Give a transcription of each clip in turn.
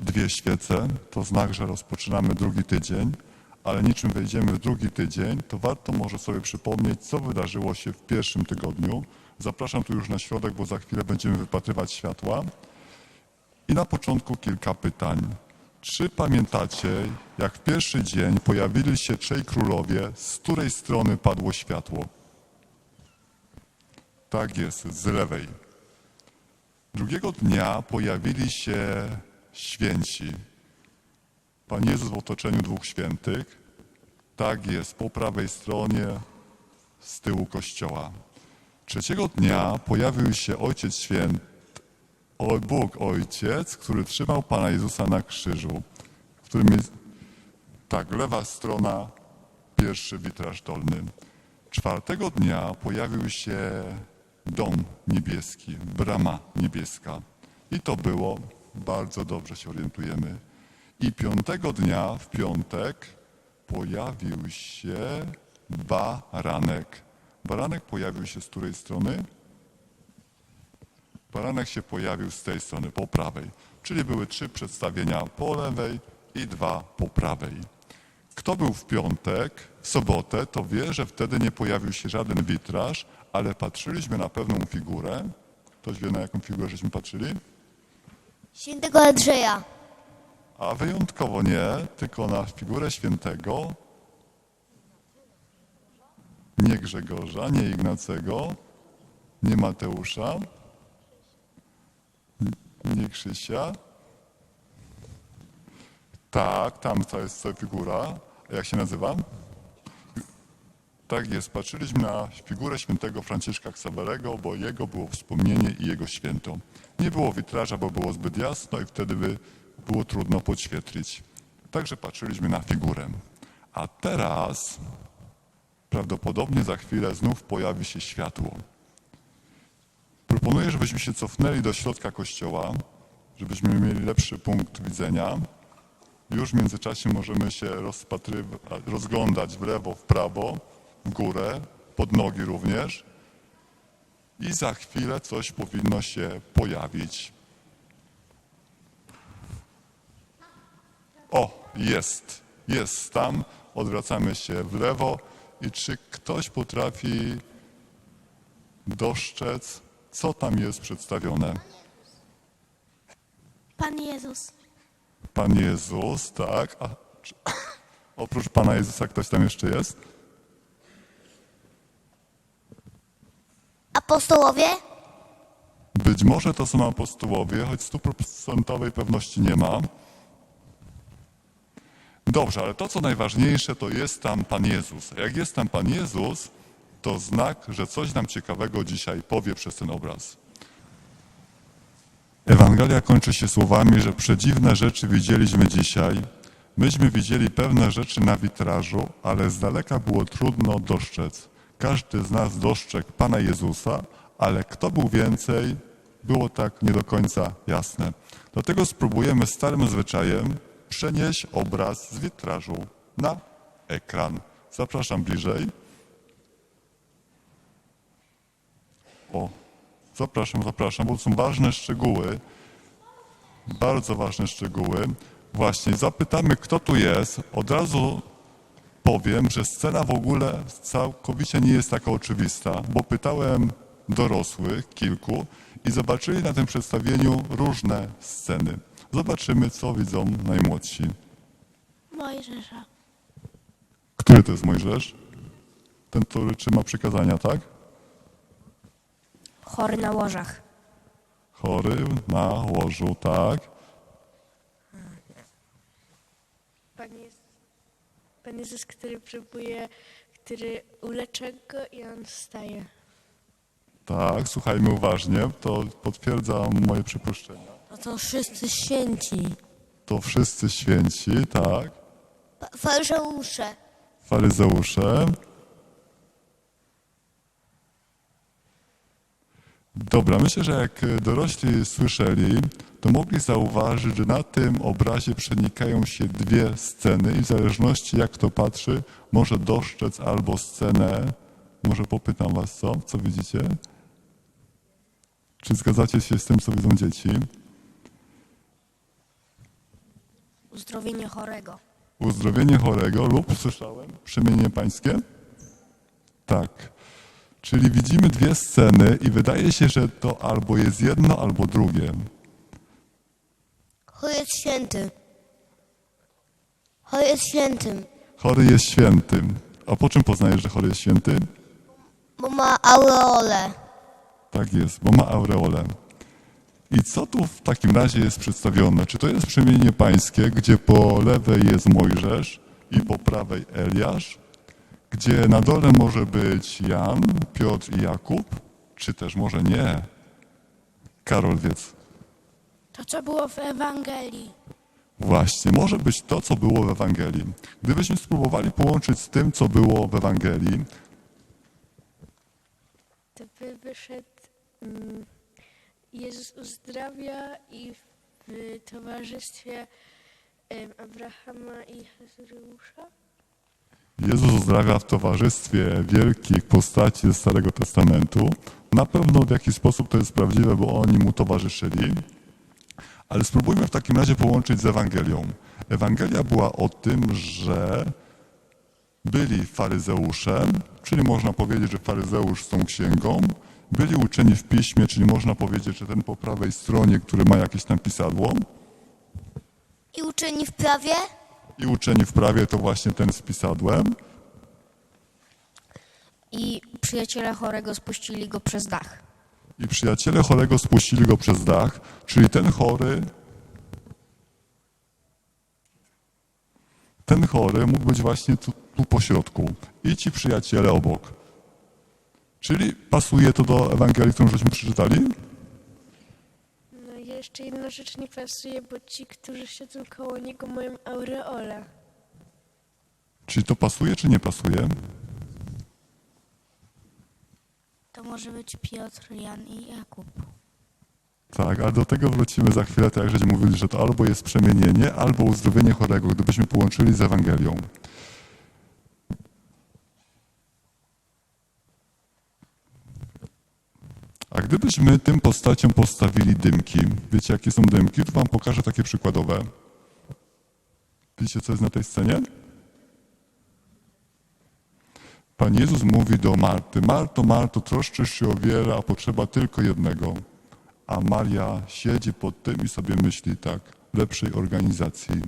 dwie świece, to znak, że rozpoczynamy drugi tydzień, ale niczym wejdziemy w drugi tydzień, to warto może sobie przypomnieć, co wydarzyło się w pierwszym tygodniu. Zapraszam tu już na środek, bo za chwilę będziemy wypatrywać światła. I na początku kilka pytań. Czy pamiętacie, jak w pierwszy dzień pojawili się trzej królowie, z której strony padło światło? Tak jest, z lewej. Drugiego dnia pojawili się święci. Pan Jezus w otoczeniu dwóch świętych. Tak jest, po prawej stronie, z tyłu kościoła. Trzeciego dnia pojawił się Ojciec Święty, o Bóg Ojciec, który trzymał Pana Jezusa na krzyżu, w którym jest, tak, lewa strona, pierwszy witraż dolny. Czwartego dnia pojawił się dom niebieski, brama niebieska. I to było, bardzo dobrze się orientujemy. I piątego dnia, w piątek, pojawił się baranek. Baranek pojawił się z której strony? Baranek się pojawił z tej strony, po prawej. Czyli były trzy przedstawienia po lewej i dwa po prawej. Kto był w piątek, w sobotę, to wie, że wtedy nie pojawił się żaden witraż, ale patrzyliśmy na pewną figurę. Ktoś wie, na jaką figurę żeśmy patrzyli? Świętego Andrzeja. A wyjątkowo nie, tylko na figurę świętego, nie Grzegorza, nie Ignacego, nie Mateusza, nie Krzysia. Tak, tam to jest figura. Jak się nazywa? Tak jest, patrzyliśmy na figurę świętego Franciszka Ksawerego, bo jego było wspomnienie i jego święto. Nie było witraża, bo było zbyt jasno i wtedy by było trudno podświetlić. Także patrzyliśmy na figurę. A teraz prawdopodobnie za chwilę znów pojawi się światło. Proponuję, żebyśmy się cofnęli do środka kościoła, żebyśmy mieli lepszy punkt widzenia. Już w międzyczasie możemy się rozglądać w lewo, w prawo, górę, pod nogi również. I za chwilę coś powinno się pojawić. O, jest, jest tam. Odwracamy się w lewo. I czy ktoś potrafi dostrzec, co tam jest przedstawione? Pan Jezus. Pan Jezus, tak. A, czy, oprócz Pana Jezusa ktoś tam jeszcze jest? Apostołowie. Być może to są apostołowie, choć stuprocentowej pewności nie ma. Dobrze, ale to co najważniejsze, to jest tam Pan Jezus. Jak jest tam Pan Jezus, to znak, że coś nam ciekawego dzisiaj powie przez ten obraz. Ewangelia kończy się słowami, że przedziwne rzeczy widzieliśmy dzisiaj. Myśmy widzieli pewne rzeczy na witrażu, ale z daleka było trudno dostrzec. Każdy z nas dostrzegł Pana Jezusa, ale kto był więcej, było tak nie do końca jasne. Dlatego spróbujemy starym zwyczajem przenieść obraz z witrażu na ekran. Zapraszam bliżej. O, zapraszam, zapraszam, bo są ważne szczegóły. Bardzo ważne szczegóły. Właśnie, zapytamy, kto tu jest. Od razu powiem, że scena w ogóle całkowicie nie jest taka oczywista, bo pytałem dorosłych, kilku, i zobaczyli na tym przedstawieniu różne sceny. Zobaczymy, co widzą najmłodsi. Mojżesza. Który to jest Mojżesz? Ten, który trzyma przykazania, tak? Chory na łożach. Chory na łożu, tak? Jest, Pan Jezus, który próbuje, który uleczy go i on wstaje. Tak, słuchajmy uważnie, to potwierdza moje przypuszczenia. To są wszyscy święci. To wszyscy święci, tak? Fałszeusze. Faryzeusze. Dobra, myślę, że jak dorośli słyszeli, to mogli zauważyć, że na tym obrazie przenikają się dwie sceny i w zależności jak kto patrzy, może dostrzec albo scenę, może popytam was co, co widzicie? Czy zgadzacie się z tym, co widzą dzieci? Uzdrowienie chorego. Uzdrowienie chorego lub, słyszałem, przemienienie pańskie? Tak. Czyli widzimy dwie sceny i wydaje się, że to albo jest jedno, albo drugie. Chory jest święty. Chory jest świętym, Chory jest świętym. A po czym poznajesz, że chory jest święty? bo ma aureolę. Tak jest, bo ma aureolę. I co tu w takim razie jest przedstawione? Czy to jest przemienienie pańskie, gdzie po lewej jest Mojżesz i po prawej Eliasz, gdzie na dole może być Jan, Piotr i Jakub, czy też może nie? Karol wiedz. To, co było w Ewangelii. Właśnie, może być to, co było w Ewangelii. Gdybyśmy spróbowali połączyć z tym, co było w Ewangelii, To by wyszedł mm, Jezus uzdrawia i w towarzystwie em, Abrahama i Hezeusza. Jezus uzdrawia w towarzystwie wielkich postaci ze Starego Testamentu. Na pewno w jakiś sposób to jest prawdziwe, bo oni mu towarzyszyli. Ale spróbujmy w takim razie połączyć z Ewangelią. Ewangelia była o tym, że byli faryzeuszem, czyli można powiedzieć, że faryzeusz z tą księgą, byli uczeni w piśmie, czyli można powiedzieć, że ten po prawej stronie, który ma jakieś tam pisadło, I uczeni w prawie? I uczeni w prawie to właśnie ten z pisadłem, I przyjaciele chorego spuścili go przez dach. I przyjaciele chorego spuścili go przez dach, czyli ten chory, ten chory mógł być właśnie tu, tu po środku i ci przyjaciele obok. Czyli pasuje to do Ewangelii, którą żeśmy przeczytali? Jeszcze jedna rzecz nie pasuje, bo ci, którzy siedzą koło niego, mają aureolę. Czyli to pasuje, czy nie pasuje? To może być Piotr, Jan i Jakub. Tak, ale do tego wrócimy za chwilę, tak jak żeśmy mówili, że to albo jest przemienienie, albo uzdrowienie chorego, gdybyśmy połączyli z Ewangelią. A gdybyśmy tym postaciom postawili dymki, wiecie jakie są dymki? To wam pokażę takie przykładowe. Widzicie, co jest na tej scenie? Pan Jezus mówi do Marty, Marto, Marto, troszczysz się o wiele, a potrzeba tylko jednego. A Maria siedzi pod tym i sobie myśli tak, lepszej organizacji.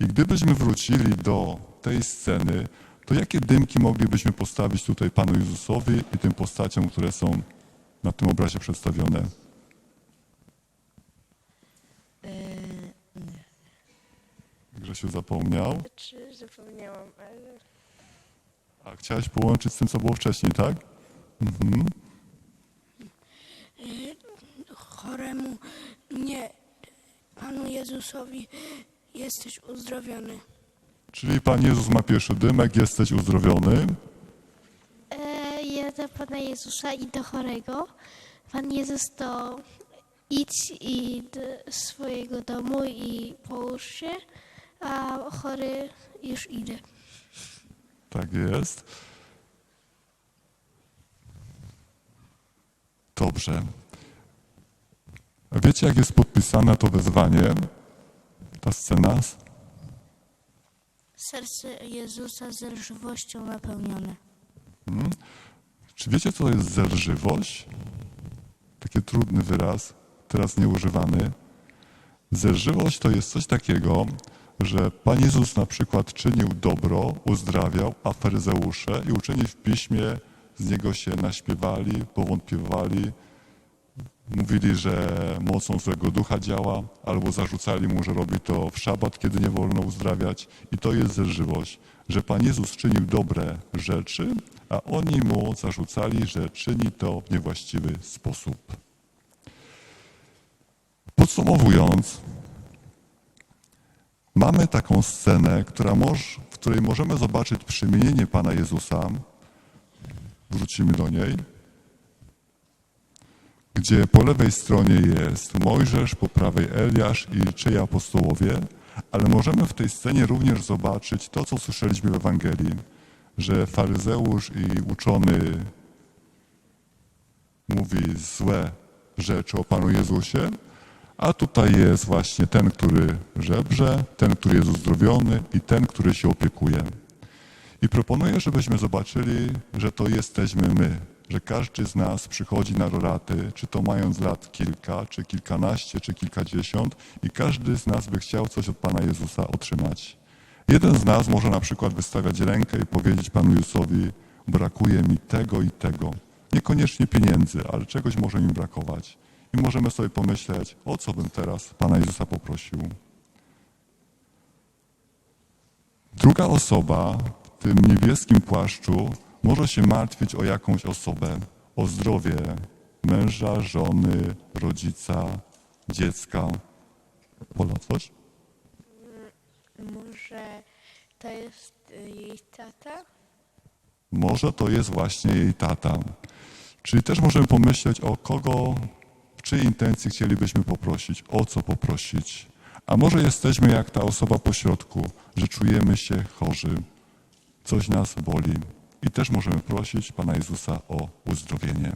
I gdybyśmy wrócili do tej sceny, to jakie dymki moglibyśmy postawić tutaj Panu Jezusowi i tym postaciom, które są na tym obrazie przedstawione? Grzesiu zapomniał. Czy zapomniałam, ale A chciałeś połączyć z tym, co było wcześniej, tak? Mhm. choremu nie, Panu Jezusowi jesteś uzdrowiony. Czyli Pan Jezus ma pierwszy dymek, jesteś uzdrowiony. E, ja do Pana Jezusa i do chorego. Pan Jezus to idź i do swojego domu i połóż się, a chory już idę. Tak jest. Dobrze. A wiecie, jak jest podpisane to wezwanie? Ta scena? Serce Jezusa zelżywością napełnione. Czy wiecie, co to jest zelżywość? Taki trudny wyraz, teraz nieużywany. Zelżywość to jest coś takiego, że Pan Jezus na przykład czynił dobro, uzdrawiał, a i uczeni w piśmie z niego się naśpiewali, powątpiewali, mówili, że mocą złego ducha działa, albo zarzucali mu, że robi to w szabat, kiedy nie wolno uzdrawiać. I to jest zelżywość, że Pan Jezus czynił dobre rzeczy, a oni mu zarzucali, że czyni to w niewłaściwy sposób. Podsumowując, mamy taką scenę, moż, w której możemy zobaczyć przemienienie Pana Jezusa. Wrócimy do niej gdzie po lewej stronie jest Mojżesz, po prawej Eliasz i trzej apostołowie, ale możemy w tej scenie również zobaczyć to, co słyszeliśmy w Ewangelii, że faryzeusz i uczony mówi złe rzeczy o Panu Jezusie, A tutaj jest właśnie ten, który żebrze, ten, który jest uzdrowiony i ten, który się opiekuje. I proponuję, żebyśmy zobaczyli, że to jesteśmy my, że każdy z nas przychodzi na roraty, czy to mając lat kilka, czy kilkanaście, czy kilkadziesiąt, i każdy z nas by chciał coś od Pana Jezusa otrzymać. Jeden z nas może na przykład wystawiać rękę i powiedzieć Panu Jezusowi: Brakuje mi tego i tego. Niekoniecznie pieniędzy, ale czegoś może mi brakować. I możemy sobie pomyśleć, o co bym teraz Pana Jezusa poprosił. Druga osoba w tym niebieskim płaszczu może się martwić o jakąś osobę, o zdrowie męża, żony, rodzica, dziecka. Pola, coś? Może to jest y, jej tata? Może to jest właśnie jej tata. Czyli też możemy pomyśleć, o kogo, w czyjej intencji chcielibyśmy poprosić, o co poprosić. A może jesteśmy jak ta osoba po środku, że czujemy się chorzy, coś nas boli i też możemy prosić Pana Jezusa o uzdrowienie.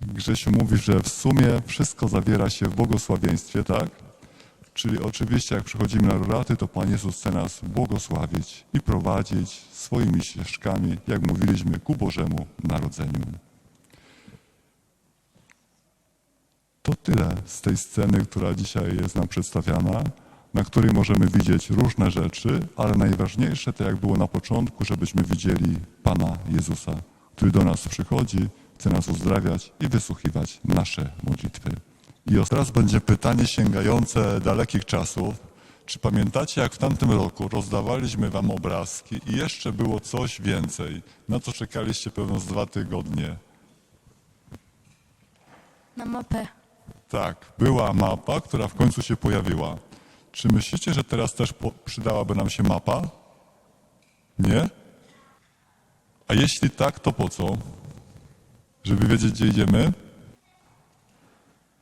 Grzesiu mówi, że w sumie wszystko zawiera się w błogosławieństwie, tak? Czyli oczywiście jak przychodzimy na roraty, to Pan Jezus chce nas błogosławić i prowadzić swoimi ścieżkami, jak mówiliśmy, ku Bożemu Narodzeniu. Tyle z tej sceny, która dzisiaj jest nam przedstawiana, na której możemy widzieć różne rzeczy, ale najważniejsze, to jak było na początku, żebyśmy widzieli Pana Jezusa, który do nas przychodzi, chce nas uzdrawiać i wysłuchiwać nasze modlitwy. I teraz będzie pytanie sięgające dalekich czasów. Czy pamiętacie, jak w tamtym roku rozdawaliśmy wam obrazki i jeszcze było coś więcej, na co czekaliście pewno z dwa tygodnie? Na mapę. Tak, była mapa, która w końcu się pojawiła. Czy myślicie, że teraz też przydałaby nam się mapa? Nie? A jeśli tak, to po co? Żeby wiedzieć, gdzie idziemy?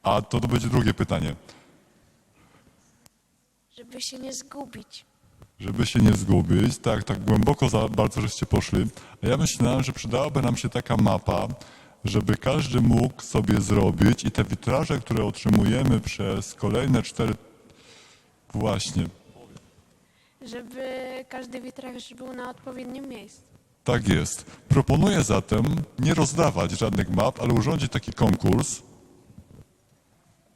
A to, to będzie drugie pytanie. Żeby się nie zgubić. Żeby się nie zgubić, tak, tak głęboko za bardzo żeście poszli. A ja myślałem, że przydałaby nam się taka mapa, żeby każdy mógł sobie zrobić i te witraże, które otrzymujemy przez kolejne cztery... Właśnie, Żeby każdy witraż był na odpowiednim miejscu. tak jest. Proponuję zatem nie rozdawać żadnych map, ale urządzić taki konkurs.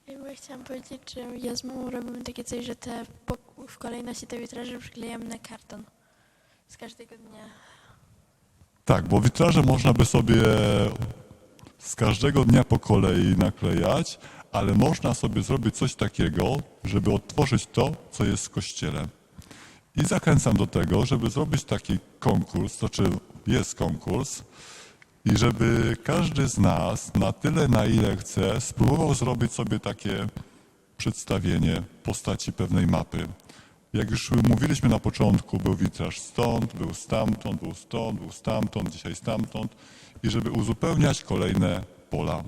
Ja chciałam powiedzieć, że ja z mamą robimy takie coś, że te po- w kolejności te witraże przyklejamy na karton. Z każdego dnia. Tak, bo witraże można by sobie z każdego dnia po kolei naklejać, ale można sobie zrobić coś takiego, żeby odtworzyć to, co jest w kościele. I zachęcam do tego, żeby zrobić taki konkurs, to czy jest konkurs, i żeby każdy z nas na tyle, na ile chce, spróbował zrobić sobie takie przedstawienie postaci pewnej mapy. Jak już mówiliśmy na początku, był witraż stąd, był stamtąd, był stąd, był stamtąd, dzisiaj stamtąd i żeby uzupełniać kolejne pola.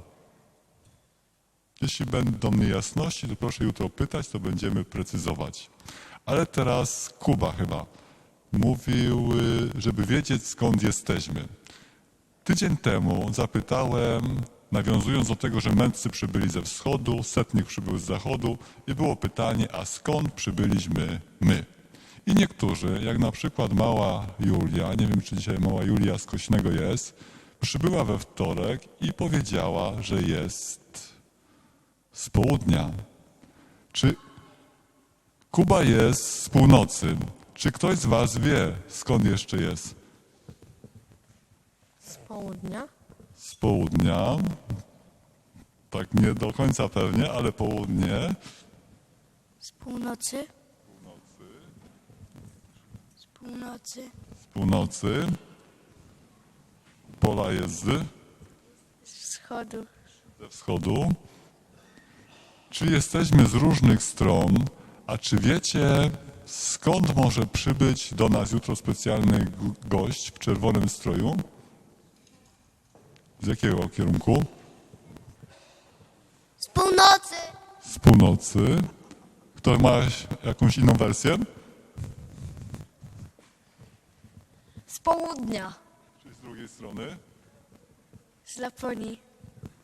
Jeśli będą niejasności, to proszę jutro pytać, to będziemy precyzować. Ale teraz Kuba chyba mówił, żeby wiedzieć skąd jesteśmy. Tydzień temu zapytałem, nawiązując do tego, że mędrcy przybyli ze wschodu, setnik przybył z zachodu i było pytanie, a skąd przybyliśmy my? I niektórzy, jak na przykład mała Julia, nie wiem czy dzisiaj mała Julia z Kośnego jest, przybyła we wtorek i powiedziała, że jest z południa. Czy Kuba jest z północy? Czy ktoś z was wie, skąd jeszcze jest? Z południa? Z południa. Tak nie do końca pewnie, ale południe. Z północy. Z północy. Z północy. Pola jest z, Z wschodu. ze wschodu. Czy jesteśmy z różnych stron, a czy wiecie, skąd może przybyć do nas jutro specjalny gość w czerwonym stroju? Z jakiego kierunku? Z północy. Z północy. Kto ma jakąś inną wersję? Z południa. Czy z drugiej strony? Z Laponii.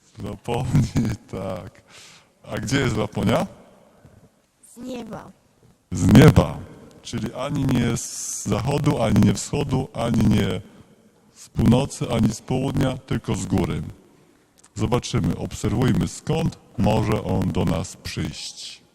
Z Laponii, tak. A gdzie jest Laponia? Z nieba. Z nieba. Czyli ani nie z zachodu, ani nie wschodu, ani nie z północy, ani z południa, tylko z góry. Zobaczymy, obserwujmy skąd może on do nas przyjść.